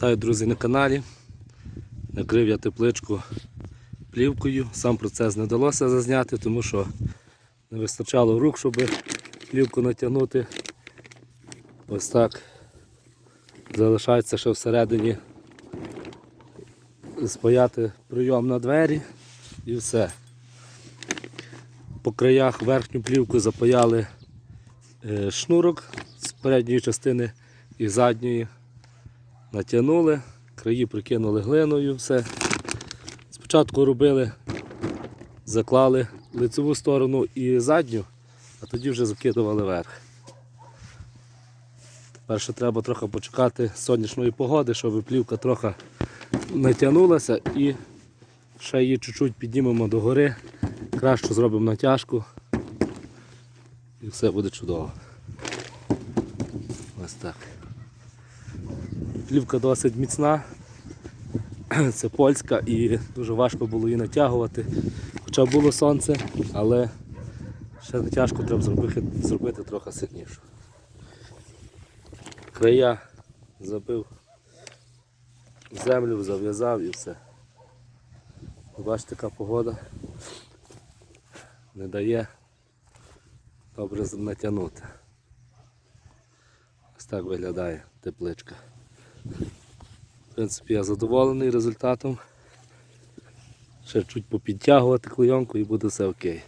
Вітаю, друзі, на каналі. Накрив я тепличку плівкою. Сам процес не вдалося зазняти, тому що не вистачало рук, щоб плівку натягнути. Ось так. Залишається ще всередині спаяти прийом на двері і все. По краях верхню плівку запаяли е, шнурок з передньої частини і задньої. Натягнули, краї прикинули глиною, все. Спочатку робили, заклали лицеву сторону і задню, а тоді вже закидували верх. Тепер ще треба трохи почекати сонячної погоди, щоб плівка трохи натягнулася і ще її чуть-чуть піднімемо догори, краще зробимо натяжку і все буде чудово. Ось так. Плівка досить міцна, це польська і дуже важко було її натягувати. Хоча було сонце, але ще натяжку треба зробити, зробити трохи сильнішу. Края забив землю, зав'язав і все. Бачите, така погода не дає добре натягнути. Ось так виглядає тепличка. В принципі, я задоволений результатом. Ще чуть попідтягувати клейонку і буде все окей.